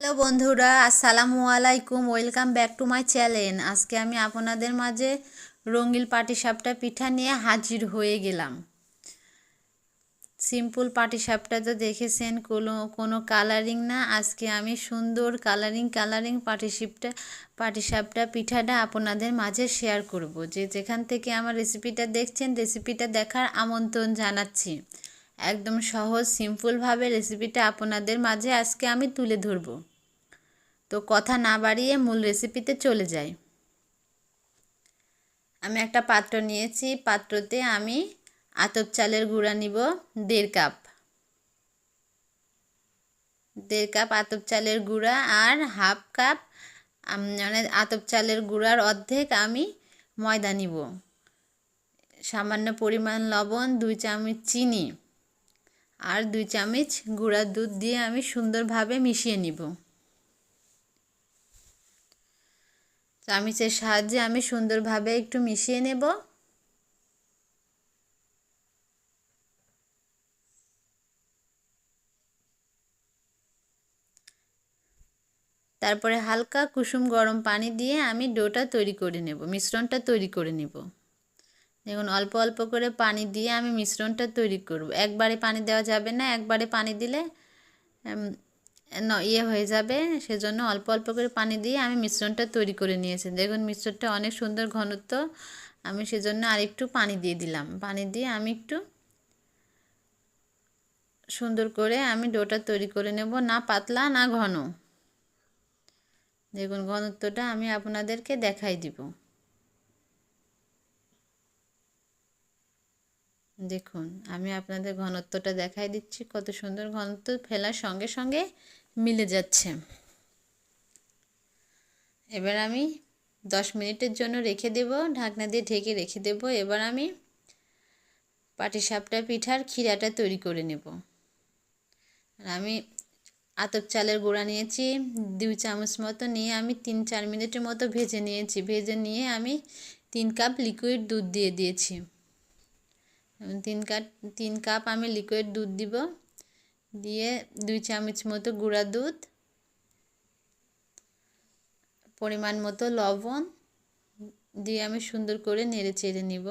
Hello বন্ধুরা, আসসালামু আলাইকুম, welcome back to my channel. আজকে আমি আপনাদের মাঝে রঙিল পাটিসাপটা পিঠা নিয়ে হাজির হয়ে গেলাম। সিম্পল পাটিসাপটা তো দেখেছেন, কোনো কোনো কালারিং না। আজকে আমি সুন্দর কালারিং কালারিং পাটিসাপটা পাটিসাপটা পিঠাটা আপনাদের মাঝে শেয়ার করব। যে যেখান থেকে আমার রেসিপিটা দেখছেন রেসিপিটা দেখার আমন্ত্রণ জানাচ্ছি। একদম সহজ সিম্পলভাবে রেসিপিটা আপনাদের মাঝে আজকে আমি তুলে ধরব। তো কথা না বাড়িয়ে মূল রেসিপিতে চলে যাই। আমি একটা পাত্র নিয়েছি, পাত্রতে আমি আতপ চালের গুঁড়া নিব দেড় কাপ। দেড় কাপ আতপ চালের গুঁড়া আর হাফ কাপ মানে আতপ চালের গুঁড়ার অর্ধেক আমি ময়দা নিব। সামান্য পরিমাণ লবণ, দুই চামচ চিনি আর দুই চামচ গুঁড়ার দুধ দিয়ে আমি সুন্দরভাবে মিশিয়ে নিব। চামচের সাহায্যে আমি সুন্দরভাবে একটু মিশিয়ে নেব। তারপরে হালকা কুসুম গরম পানি দিয়ে আমি ডোটা তৈরি করে নেব, মিশ্রণটা তৈরি করে নেব। দেখুন, অল্প অল্প করে পানি দিয়ে আমি মিশ্রণটা তৈরি করব। একবারে পানি দেওয়া যাবে না, একবারে পানি দিলে ইয়ে হয়ে যাবে, সেজন্য অল্প অল্প করে পানি দিয়ে আমি মিশ্রণটা তৈরি করে নিয়েছি। দেখুন, মিশ্রণটা অনেক সুন্দর ঘনত্ব, আমি সেজন্য আরেকটু পানি দিয়ে দিলাম। পানি দিয়ে আমি একটু সুন্দর করে আমি ডোটা তৈরি করে নেব, না পাতলা, না ঘন। দেখুন, ঘনত্বটা আমি আপনাদেরকে দেখাই দিব। দেখুন, আমি আপনাদের ঘনত্বটা দেখাই দিচ্ছি, কত সুন্দর ঘনত্ব ফেলার সঙ্গে সঙ্গে মিলে যাচ্ছে। এবার আমি দশ মিনিটের জন্য রেখে দেব, ঢাকনা দিয়ে ঢেকে রেখে দেব। এবার আমি পাটিসাপটা পিঠার ক্ষীরাটা তৈরি করে নেব। আমি আতপ চালের গুঁড়া নিয়েছি, দুই চামচ মতো নিয়ে আমি তিন চার মিনিটের মতো ভেজে নিয়েছি। ভেজে নিয়ে আমি তিন কাপ লিকুইড দুধ দিয়ে দিয়েছি। তিন কাপ তিন কাপ আমি লিকুইড দুধ দিব। দিয়ে দুই চামচ মতো গুঁড়া দুধ, পরিমাণ মতো লবণ দিয়ে আমি সুন্দর করে নেড়ে চেড়ে নিব।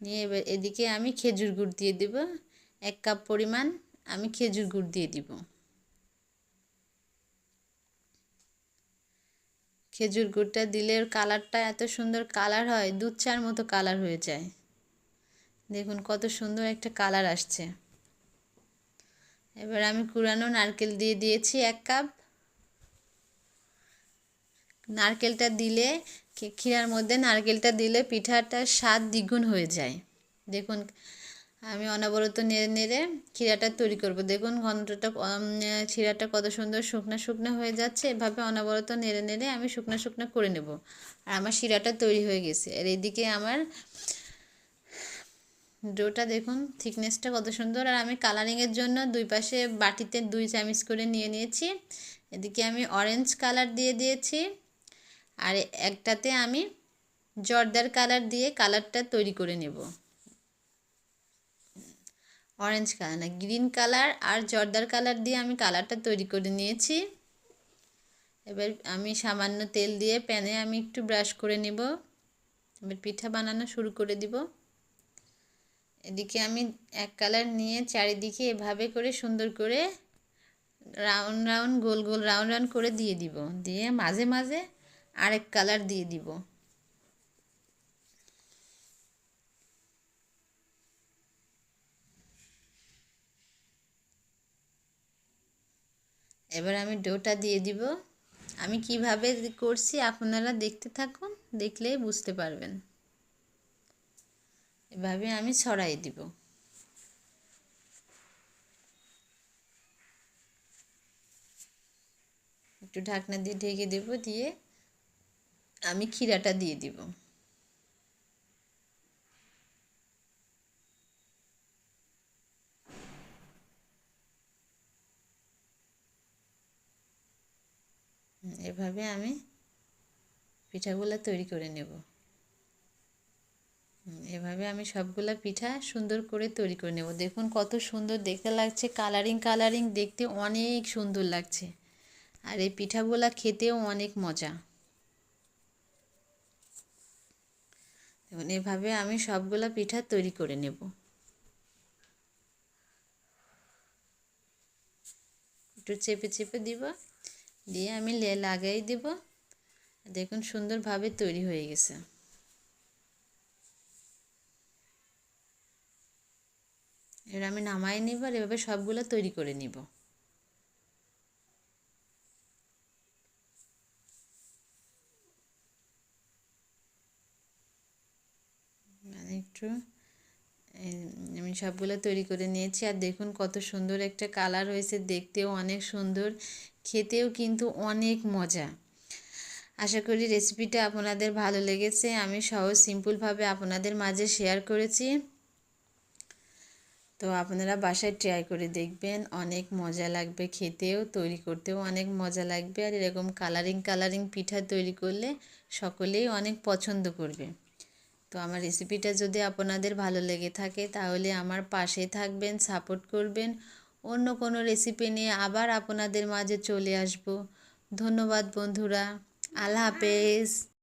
নিয়ে এবার এদিকে আমি খেজুর গুড় দিয়ে দেব। এক কাপ পরিমাণ আমি খেজুর গুড় দিয়ে দিব। খেজুর গুড়টা দিলে ওর কালারটা এত সুন্দর কালার হয় দুধ চার মতো কালার হয়ে যায়। দেখুন কত সুন্দর একটা কালার আসছে। এবার আমি কুড়ানো নারকেল দিয়ে দিয়েছি এক কাপ। নারকেলটা দিলে ক্ষীরার মধ্যে নারকেলটা দিলে পিঠাটার স্বাদ দ্বিগুণ হয়ে যায়। দেখুন আমি অনবরত নেড়ে নেড়ে ক্ষীরাটা তৈরি করব। দেখুন ঘন্টটা ক্ষীরাটা কত সুন্দর শুকনা শুকনো হয়ে যাচ্ছে। এভাবে অনবরত নেড়ে নেড়ে আমি শুকনো শুকনো করে নেব। আর আমার শিরাটা তৈরি হয়ে গেছে। আর এদিকে আমার ডোটা দেখুন, থিকনেসটা কত সুন্দর। আর আমি কালারিংয়ের জন্য দুই পাশে বাটিতে দুই চামচ করে নিয়ে নিয়েছি। এদিকে আমি অরেঞ্জ কালার দিয়ে দিয়েছি। আর একটাতে আমি জর্দার কালার দিয়ে কালারটা তৈরি করে নেব। অরেঞ্জ কালার না গ্রিন কালার আর জর্দার কালার দিয়ে আমি কালারটা তৈরি করে নিয়েছি। এবার আমি সামান্য তেল দিয়ে প্যানে আমি একটু ব্রাশ করে নেব। এবার পিঠা বানানো শুরু করে দিব। এদিকে আমি এক কালার নিয়ে চারিদিকে এভাবে করে সুন্দর করে রাউন্ড রাউন্ড গোল গোল রাউন্ড রাউন্ড করে দিয়ে দিব। দিয়ে মাঝে মাঝে আরেক কালার দিয়ে দিব। এবার আমি ডোটা দিয়ে দিব। আমি কীভাবে করছি আপনারা দেখতে থাকুন, দেখলেই বুঝতে পারবেন। এভাবে আমি ছড়াই দিব। একটু ঢাকনা দিয়ে ঢেকে দেব, দিয়ে আমি ক্ষীরাটা দিয়ে দিব। এভাবে আমি পিঠাগুলো তৈরি করে নেব। এভাবে আমি সবগুলা পিঠা সুন্দর করে তৈরি করে নেব। দেখুন কত সুন্দর দেখতে লাগছে কালারিং কালারিং দেখতে অনেক সুন্দর লাগছে। আর এই পিঠাগুলা খেতেও অনেক মজা। দেখুন, এভাবে আমি সবগুলা পিঠা তৈরি করে নেব। একটু চেপে চেপে দিব। দিয়ে আমি লাগাই দিব। দেখুন সুন্দরভাবে তৈরি হয়ে গেছে। এবার আমি নামাই নিব আর এভাবে সবগুলো তৈরি করে নিব। মানে একটু আমি সবগুলো তৈরি করে নিয়েছি। আর দেখুন কত সুন্দর একটা কালার হয়েছে, দেখতেও অনেক সুন্দর, খেতেও কিন্তু অনেক মজা। আশা করি রেসিপিটা আপনাদের ভালো লেগেছে। আমি সহজ সিম্পলভাবে আপনাদের মাঝে শেয়ার করেছি। তো আপনারা বাসায় ট্রাই করে দেখবেন, অনেক মজা লাগবে খেতেও, তৈরি করতেও অনেক মজা লাগবে। আর এরকম কালারিং কালারিং পিঠা তৈরি করলে সকলেই অনেক পছন্দ করবে। তো আমার রেসিপিটা যদি আপনাদের ভালো লেগে থাকে, তাহলে আমার পাশে থাকবেন সাপোর্ট করবেন। অন্য কোনো রেসিপি নিয়ে আবার আপনাদের মাঝে চলে আসব। ধন্যবাদ বন্ধুরা। আল্লাহ হাফেজ।